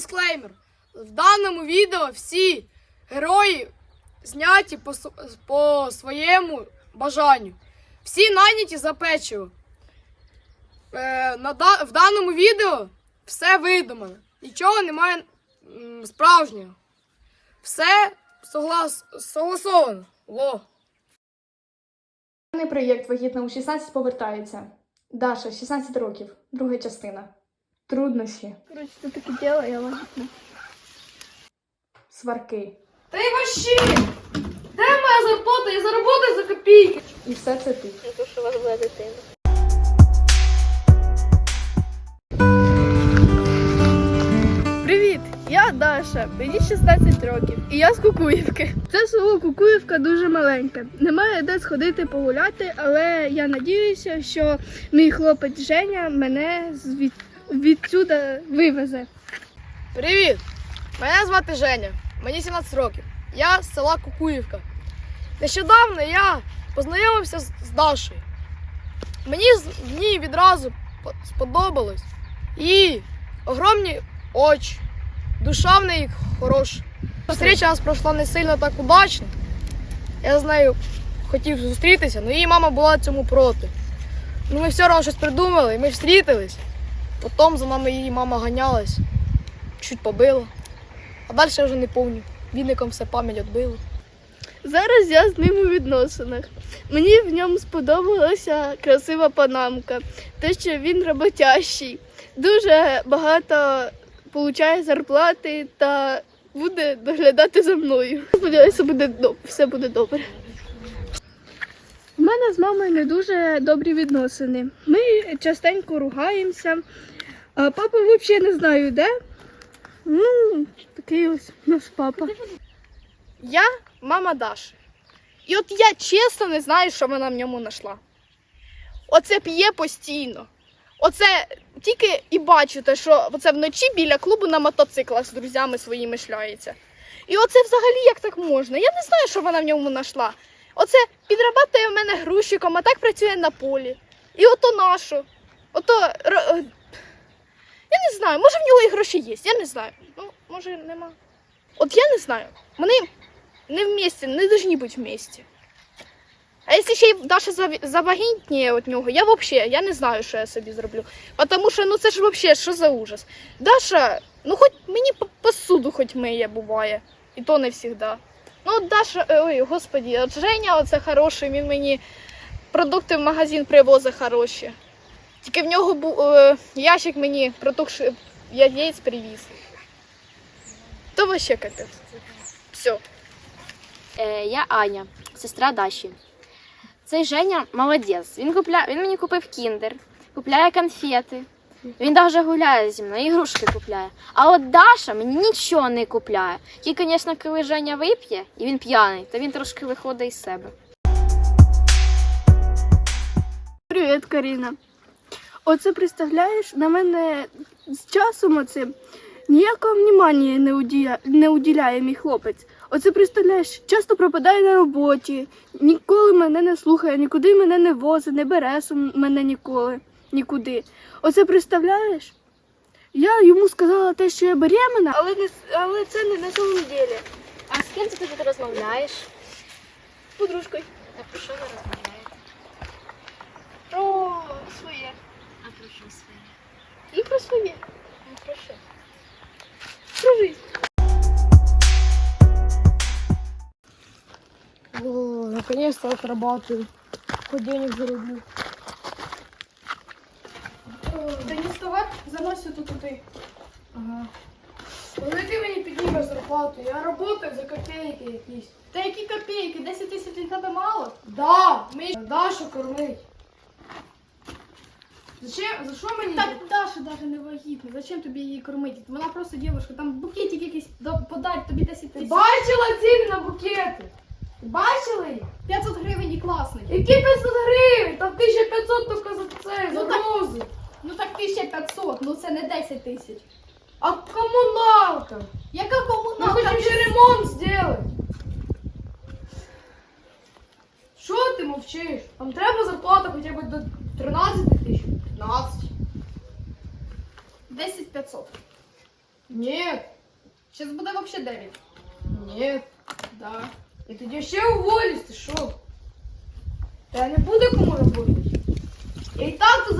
Дисклеймер. В даному відео всі герої зняті по, по своєму бажанню. Всі найняті за печиво. Е, на, в даному відео все видумано. Нічого немає м, справжнього. Все соглас, согласовано. Во. Проєкт вагітна у 16 повертається. Даша, 16 років, друга частина. Труднощі, Короче, ты так и я лагитна. сварки. Та й вообще! Де моя зарплата? Я заработаю за копійки. І все це тут. Не то, що у вас була дитина. Привіт! Я Даша, мені 16 років, і я з Кукуївки. Це село Кукуївка дуже маленьке. Немає де сходити погуляти, але я надіюся, що мій хлопець Женя мене звід... відсюди вивезе. Привіт! Мене звати Женя. Мені 17 років. Я з села Кукуївка. Нещодавно я познайомився з, Дашою. Мені з ній відразу сподобалось. І огромні очі. Душа в неї хороша. Встреча у нас пройшла не сильно так удачно. Я з нею хотів зустрітися, але її мама була цьому проти. Ну ми все одно щось придумали, і ми встрітились. Потім за нами її мама ганялась чуть побило. А далі я вже не пам'ятаю. Віником все пам'ять відбило. Зараз я з ним у відносинах. Мені в ньому сподобалася красива панамка, те, що він роботящий, дуже багато получає зарплати та буде доглядати за мною. Сподіваюся, буде все буде добре. Мене з мамою не дуже добрі відносини. Ми частенько ругаємося. Папа взагалі не знаю де. Ну, такий ось у нас папа. Я мама Даші. І от я чесно не знаю, що вона в ньому знайшла. Оце п'є постійно. Оце тільки і бачу те, що оце вночі біля клубу на мотоциклах з друзями своїми шляється. І оце взагалі як так можна? Я не знаю, що вона в ньому знайшла. Оце підрабатує в мене грузчиком, а так працює на полі. І ото нащо? Ото. е, Я не знаю, може в нього і гроші є, я не знаю. Ну, може, нема. От я не знаю. Вони не вместе, не должны быть вместе. А якщо ще й Даша завагітніє від нього, я взагалі я не знаю, що я собі зроблю. Тому що ну це ж взагалі що за ужас. Даша, ну хоч мені по- посуду хоч миє буває. І то не завжди. Ну, Даша, е, ой, господі, от Женя оце хороший, він мені продукти в магазин привозить хороші. Тільки в нього був е, ящик мені протухши яєць привіз. То вообще капець. Все. Е, я Аня, сестра Даші. Цей Женя молодець. Він, купля... він мені купив кіндер, купляє конфети. Він навіть гуляє зі мною, ігрушки купляє. А от Даша мені нічого не купляє. Тільки, звісно, коли Женя вип'є і він п'яний, то він трошки виходить із себе. Привіт, Каріна. Оце представляєш, на мене з часом оце ніякого внимання не, уділя... не уділяє мій хлопець. Оце представляєш, часто пропадає на роботі, ніколи мене не слухає, нікуди мене не возить, не бере сум- мене ніколи, нікуди. Оце представляєш? Я йому сказала те, що я беременна, але, не, с- але це не на самом деле. А з ким ти тут розмовляєш? Подружкою. А про що ви розмовляєте? Про своє. А про що своє? І про своє. Ну, про що? Про жизнь. О, наконец-то отрабатываю. Хоть денег зароблю. Занось тут туди. Ага. Коли ти мені піднімеш зарплату, я работаю за копейки якісь. Та які копійки? 10 тисяч для тебе мало? Да, мені Дашу кормить. Зачем? За що мені? Так Даша даже не вагітна. Зачем тобі її кормити? Вона просто дівчинка, там букетик якийсь подать тобі 10 Ти тисяч. бачила ціни на букети? Ти бачила їх? 500 гривень і класний. Які 500 гривень? Там 1500 тільки за це, за Ну так- рози. Ну так 1500, ну це не 10 тисяч. А комуналка? Яка комуналка? хотим же ремонт сделать. Що ти мовчиш? Там треба зарплата хоча б до 13 тисяч. 15. 10 500. Ні. Зараз буде взагалі 9. Ні. Да. І тоді ще уволюсь, ти що? Та не буде кому робити. Я і так за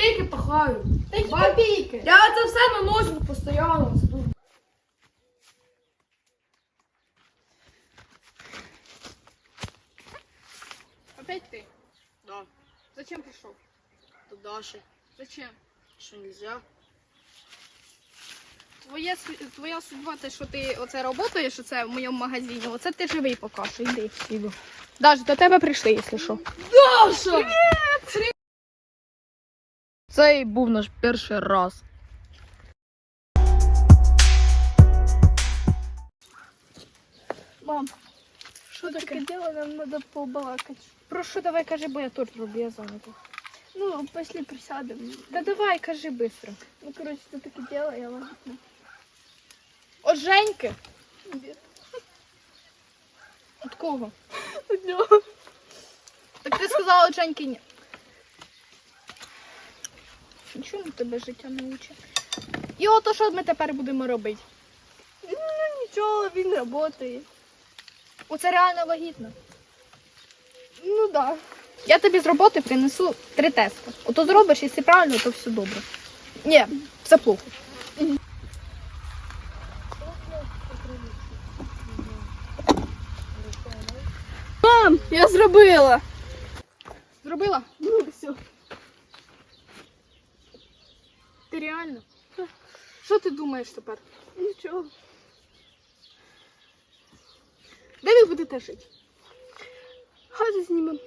копійки пахаю. Та які Ба- копійки? Я це все наношу постійно. Це. Опять ти? Да. Зачем прийшов? До Даші. Зачем? Що нельзя? Твоя, су- твоя судьба, те, що ти оце працюєш, оце в моєму магазині, оце ти живий поки що, йди. Іду. Даже до тебе прийшли, якщо що. Даша! Це був наш перший раз. Мам, що таке діло, нам треба побалакати. Про що давай кажи, бо я тут роблю, я зайнята. Ну, пішли присядемо. Да давай, кажи швидко. Ну, коротше, це таке діло, я вагітна. От Женьки. От кого? От нього. Так ти сказала от Женьки ні. Нічого тебе життя не учить. І ото що ми тепер будемо робити? Ну, нічого, він працює. Оце реально вагітно. Ну, так. Да. Я тобі з роботи принесу три тести. Ото зробиш, якщо правильно, то все добре. Ні, все плохо. Мам, я зробила. Зробила? Ну, все. Ти реально? Що ти думаєш тепер? Нічого. Де ви будете жити? Хату знімемо.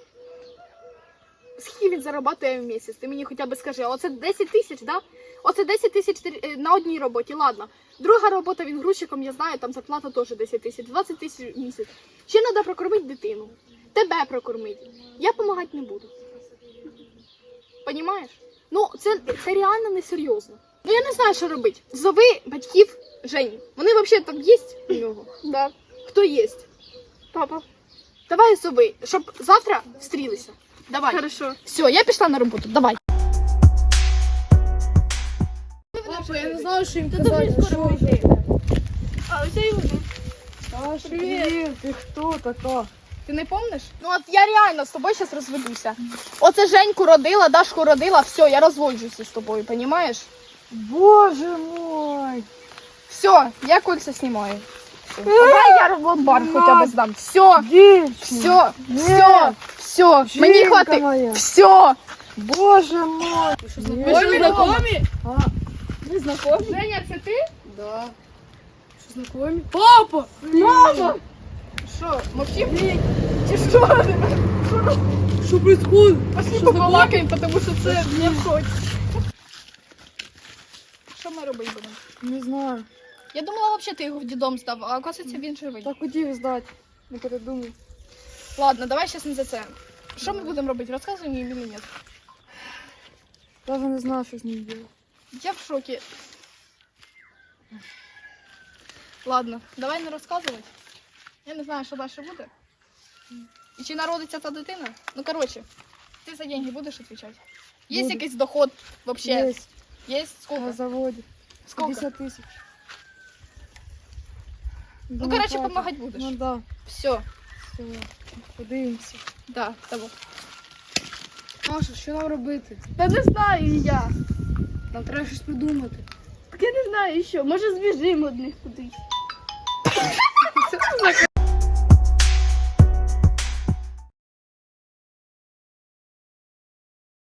Скільки він зарабатує в місяць? Ти мені хоча б скажи, оце 10 тисяч, да? Оце 10 тисяч е, на одній роботі, ладно. Друга робота він грузчиком, я знаю, там зарплата теж 10 тисяч, 20 тисяч в місяць. Ще треба прокормити дитину. Тебе прокормити. Я допомагати не буду. Понімаєш? Ну, це, це реально несерйозно. Ну я не знаю, що робити. Зови батьків Жені. Вони взагалі там є у нього? Да. Хто є? Папа. Давай зови, щоб завтра встрілися. Давай. Хорошо. Все, я пішла на роботу. Давай. Папа, я не знаю, що їм казати. Що ви? А ось і вони. Привіт. привіт, ти хто така? Ти не помниш? Ну от я реально з тобою зараз розведуся. Оце Женьку родила, Дашку родила, все, я розводжуся з тобою, понімаєш? Боже мой! Все, я кольця знімаю. Все. Давай я роботбар хоча б здам. Все, Дівчина! все, все, все. Мені Жінка хватить. Все. Боже мой! Ви що, знайомі? А, Ви знайомі? Женя, це ти? да. Що знакомі? Папа! Мама! Що, мовчи? Чи що? Що происходит? Пошли побалакаємо, тому що це не входь. Що ми робити будемо? Не знаю. Я думала, взагалі ти його в дідом здав, а оказується він живий. Так хотів здати. Не передумав. Ладно, давай сейчас не за це. Що ми будемо робити? Розказуй мені или ні? Даже не знаю, що з ним робити. Я в шокі. Ладно, давай не розказувати. Я не знаю, що далі буде. І чи народиться та дитина? Ну, коротше, ти за деньги будеш відповідати? Є Буду. якийсь доход вообще? Есть. Є? Сколько? На заводі. Сколько? 50 тисяч. Ну, коротше, допомагати будеш. Ну да. Все, Все. Подивимося. да, того. Маша, що нам робити? Та не знаю я. Нам треба щось придумати. Так я не знаю що. Може збіжимо одних кудись.